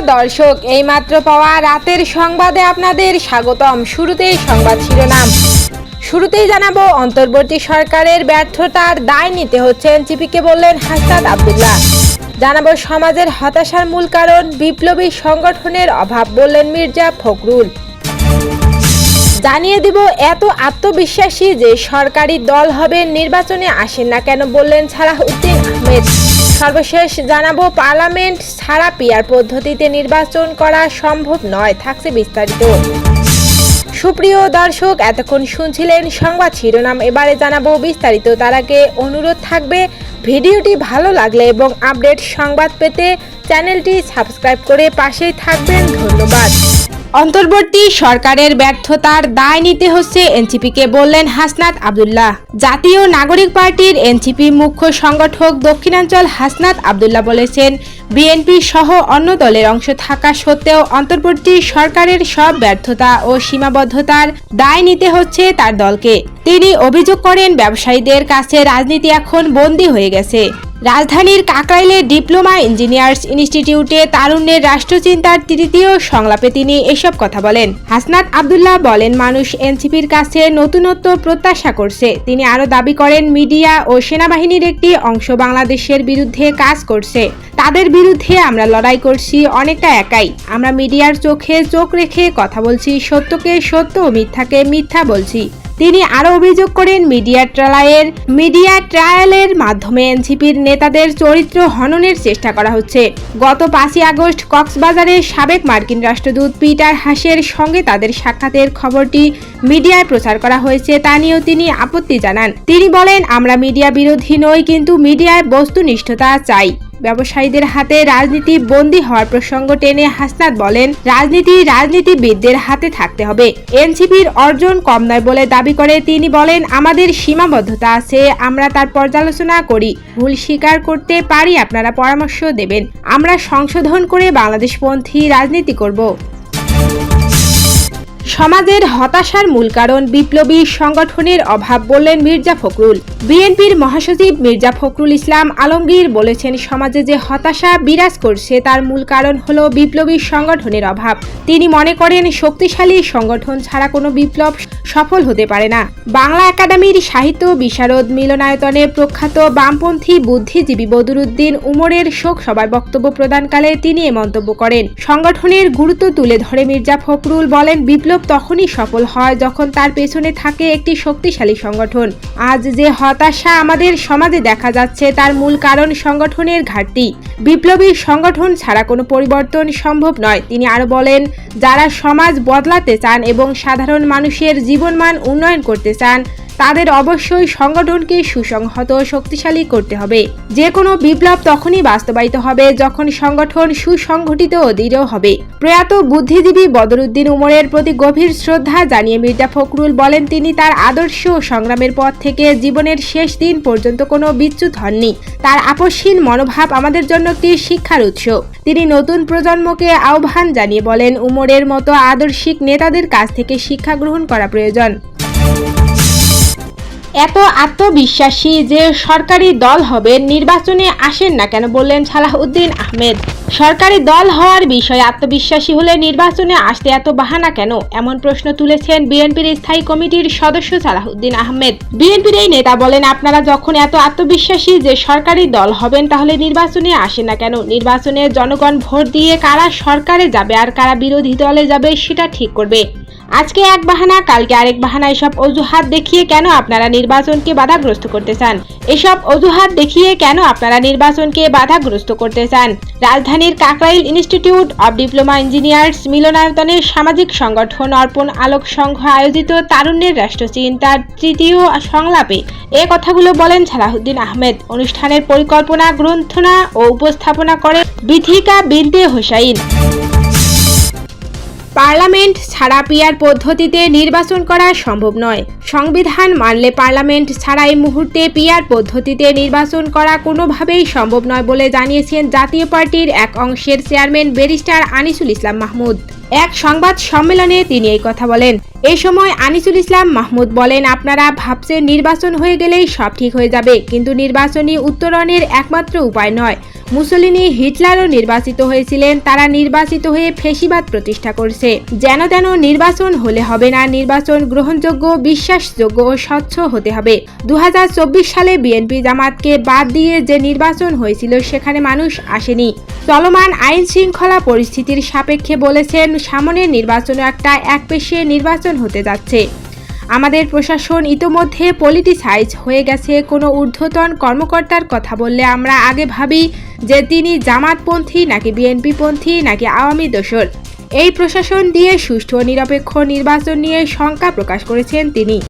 দর্শক, এইমাত্র পাওয়া রাতের সংবাদে আপনাদের স্বাগতম। শুরুতেই সংবাদ শিরোনাম। শুরুতেই জানাব, অন্তর্বর্তী সরকারের ব্যর্থতার দায় নিতে হচ্ছে এনসিপিকে বললেন হাসনাত আব্দুল্লাহ। জানাব, সমাজের হতাশার মূল কারণ, বিপ্লবী সংগঠনের অভাব বললেন মির্জা ফখরুল। জানিয়ে দিব, এত আত্মবিশ্বাসী যে সরকারি দল হবে, নির্বাচনে আসেন না কেন বললেন সালাহউদ্দিন আহমেদ। সর্বশেষ জানাব, পার্লামেন্ট ছাড়া পিয়ার পদ্ধতিতে নির্বাচন করা সম্ভব নয়, থাকছে বিস্তারিত। সুপ্রিয় দর্শক, এতক্ষণ শুনছিলেন সংবাদ শিরোনাম, এবারে জানাব বিস্তারিত। তার আগে অনুরোধ থাকবে, ভিডিওটি ভালো লাগলে এবং আপডেট সংবাদ পেতে চ্যানেলটি সাবস্ক্রাইব করে পাশেই থাকবেন। ধন্যবাদ। অন্তর্বর্তী সরকারের ব্যর্থতার দায় নিতে হচ্ছে এনসিপিকে বললেন হাসনাত আবদুল্লাহ। জাতীয় নাগরিক পার্টির এনসিপি মুখ্য সংগঠক দক্ষিণাঞ্চল হাসনাত আবদুল্লাহ বলেছেন, বিএনপি সহ অন্য দলের অংশ থাকা সত্ত্বেও অন্তর্বর্তী সরকারের সব ব্যর্থতা ও সীমাবদ্ধতার দায় নিতে হচ্ছে তার দলকে। তিনি অভিযোগ করেন ব্যবসায়ীদের কাছে রাজনীতি এখন বন্দী হয়ে গেছে। রাজধানীর কাকরাইলে ডিপ্লোমা ইঞ্জিনিয়ার্স ইনস্টিটিউটে তারুণ্যের রাষ্ট্রচিন্তার তৃতীয় সংলাপে তিনি এসব কথা বলেন। হাসনাত আব্দুল্লাহ বলেন, মানুষ এনসিপির কাছে নতুনত্ব প্রত্যাশা করছে। তিনি আরও দাবি করেন, মিডিয়া ও সেনাবাহিনীর একটি অংশ বাংলাদেশের বিরুদ্ধে কাজ করছে। তাদের বিরুদ্ধে আমরা লড়াই করছি অনেকটা একাই। আমরা মিডিয়ার চোখে চোখ রেখে কথা বলছি, সত্যকে সত্য ও মিথ্যাকে মিথ্যা বলছি। তিনি আরও অভিযোগ করেন, মিডিয়া ট্রায়ালের মিডিয়া ট্রায়ালের মাধ্যমে এনসিপির নেতাদের চরিত্র হননের চেষ্টা করা হচ্ছে। গত পাঁচই আগস্ট কক্সবাজারের সাবেক মার্কিন রাষ্ট্রদূত পিটার হাসের সঙ্গে তাদের সাক্ষাতের খবরটি মিডিয়ায় প্রচার করা হয়েছে, তা নিয়েও তিনি আপত্তি জানান। তিনি বলেন, আমরা মিডিয়া বিরোধী নই, কিন্তু মিডিয়ায় বস্তুনিষ্ঠতা চাই। ব্যবসায়ীদের হাতে রাজনীতি বন্দি হওয়ার প্রসঙ্গ টেনে হাসনাত বলেন, রাজনীতি রাজনীতিবিদদের হাতে থাকতে হবে। এনসিপির অর্জন কম নয় বলে দাবি করে তিনি বলেন, আমাদের সীমাবদ্ধতা আছে, আমরা তার পর্যালোচনা করি। ভুল স্বীকার করতে পারি, আপনারা পরামর্শ দেবেন। আমরা সংশোধন করে বাংলাদেশপন্থী রাজনীতি করব। সমাজের হতাশার মূল কারণ বিপ্লবী সংগঠনের অভাব বললেন মির্জা ফখরুল। বিএনপির মহাসচিব মির্জা ফখরুল ইসলাম আলমগীর বলেছেন, সমাজে যে হতাশা বিরাজ করছে, তার মূল কারণ হল বিপ্লবী সংগঠনের অভাব। তিনি মনে করেন, শক্তিশালী সংগঠন ছাড়া কোনো বিপ্লব সফল হতে পারে না। বাংলা একাডেমির সাহিত্য বিশারদ মিলনায়তনে প্রখ্যাত বামপন্থী বুদ্ধিজীবী বদরুদ্দিন উমরের শোক সভায় বক্তব্য প্রদানকালে তিনি এ মন্তব্য করেন। সংগঠনের গুরুত্ব তুলে ধরে মির্জা ফখরুল বলেন, বিপ্লব তখনই সফল হয় যখন তার পেছনে থাকে একটি শক্তিশালী সংগঠন। আজ যে হতাশা আমাদের সমাজে দেখা যাচ্ছে, তার মূল কারণ সংগঠনের ঘাটতি। বিপ্লবী সংগঠন ছাড়া কোনো পরিবর্তন সম্ভব নয়। তিনি আরও বলেন, যারা সমাজ বদলাতে চান এবং সাধারণ মানুষের জীবনমান উন্নয়ন করতে চান তাদের অবশ্যই সংগঠনকে সুসংহত, শক্তিশালী করতে হবে। যে কোনো বিপ্লব তখনই বাস্তবায়িত হবে যখন সংগঠন সুসংগঠিত ও দৃঢ় হবে। প্রয়াত বুদ্ধিজীবী বদরুদ্দিন উমরের প্রতি গভীর শ্রদ্ধা জানিয়ে মির্জা ফখরুল বলেন, তিনি তার আদর্শ ও সংগ্রামের পথ থেকে জীবনের শেষ দিন পর্যন্ত কোনো বিচ্যুত হননি। তার আপসহীন মনোভাব আমাদের জন্য একটি শিক্ষার উৎস। তিনি নতুন প্রজন্মকে আহ্বান জানিয়ে বলেন, উমরের মতো আদর্শিক নেতাদের কাছ থেকে শিক্ষা গ্রহণ করা প্রয়োজন। এত আত্মবিশ্বাসী যে সরকারি দল হবে, নির্বাচনে আসেন না কেন বললেন সালাহউদ্দিন আহমেদ। সরকারি দল হওয়ার বিষয়ে আত্মবিশ্বাসী হলে নির্বাচনে আসতে এত বাহানা কেন? এমন প্রশ্ন তুলেছেন বিএনপির স্থায়ী কমিটির সদস্য সালাহউদ্দিন আহমেদ। বিএনপির এই নেতা বলেন, আপনারা যখন এত আত্মবিশ্বাসী যে সরকারি দল হবেন, তাহলে নির্বাচনে আসেন না কেন? নির্বাচনে জনগণ ভোট দিয়ে কারা সরকারে যাবে আর কারা বিরোধী দলে যাবে, সেটা ঠিক করবে। আজকে এক বাহানা, কালকে আরেক বাহানা, এসব অজুহাত দেখিয়ে কেন আপনারা নির্বাচনকে বাধাগ্রস্ত করতে চান? এসব অজুহাত দেখিয়ে কেন আপনারা নির্বাচনকে বাধাগ্রস্ত করতে চান? রাজধানীর Kakrail institute of diploma engineers মিলনায়তনের সামাজিক সংগঠন অর্পণ আলোক সংঘ আয়োজিত তারুণ্যের রাষ্ট্রচিন্তার তৃতীয় সংলাপে এ কথাগুলো বলেন সালাহুদ্দিন আহমেদ। অনুষ্ঠানের পরিকল্পনা, গ্রন্থনা ও উপস্থাপনা করে বিথিকা বিনতে হোসাইন। পার্লামেন্ট ছাড়া পিয়ার পদ্ধতিতে নির্বাচন করা সম্ভব নয়। সংবিধান মানলে পার্লামেন্ট ছাড়া এই মুহূর্তে পিয়ার পদ্ধতিতে নির্বাচন করা কোনোভাবেই সম্ভব নয় বলে জানিয়েছেন জাতীয় পার্টির এক অংশের চেয়ারম্যান ব্যারিস্টার আনিসুল ইসলাম মাহমুদ। এক সংবাদ সম্মেলনে তিনি এই কথা বলেন। এই সময় আনিসুল ইসলাম মাহমুদ বলেন, আপনারা ভাবছেন নির্বাচন হয়ে গেলেই সব ঠিক হয়ে যাবে, কিন্তু নির্বাচনী উত্তরণের একমাত্র উপায় নয়। মুসলিনী হিটলারও নির্বাচিত হয়েছিলেন। তারা নির্বাচিত হয়ে ফেসিবাদ প্রতিষ্ঠা করছে। যেন তেন নির্বাচন হলে হবে না। নির্বাচন গ্রহণযোগ্য, বিশ্বাসযোগ্য ও স্বচ্ছ হতে হবে। দু হাজার চব্বিশ সালে বিএনপি জামাতকে বাদ দিয়ে যে নির্বাচন হয়েছিল, সেখানে মানুষ আসেনি। চলমান আইন শৃঙ্খলা পরিস্থিতির সাপেক্ষে বলেছেন, সামনের নির্বাচনও একটা একপেশে নির্বাচন হতে যাচ্ছে। আমাদের প্রশাসন ইতোমধ্যে পলিটিসাইজ হয়ে গেছে। কোনো ঊর্ধ্বতন কর্মকর্তার কথা বললে আমরা আগে ভাবি যে তিনি জামাতপন্থী নাকি বিএনপিপন্থী নাকি আওয়ামী দোসর এই প্রশাসন দিয়ে সুষ্ঠু নিরপেক্ষ নির্বাচন নিয়ে শঙ্কা প্রকাশ করেছেন তিনি।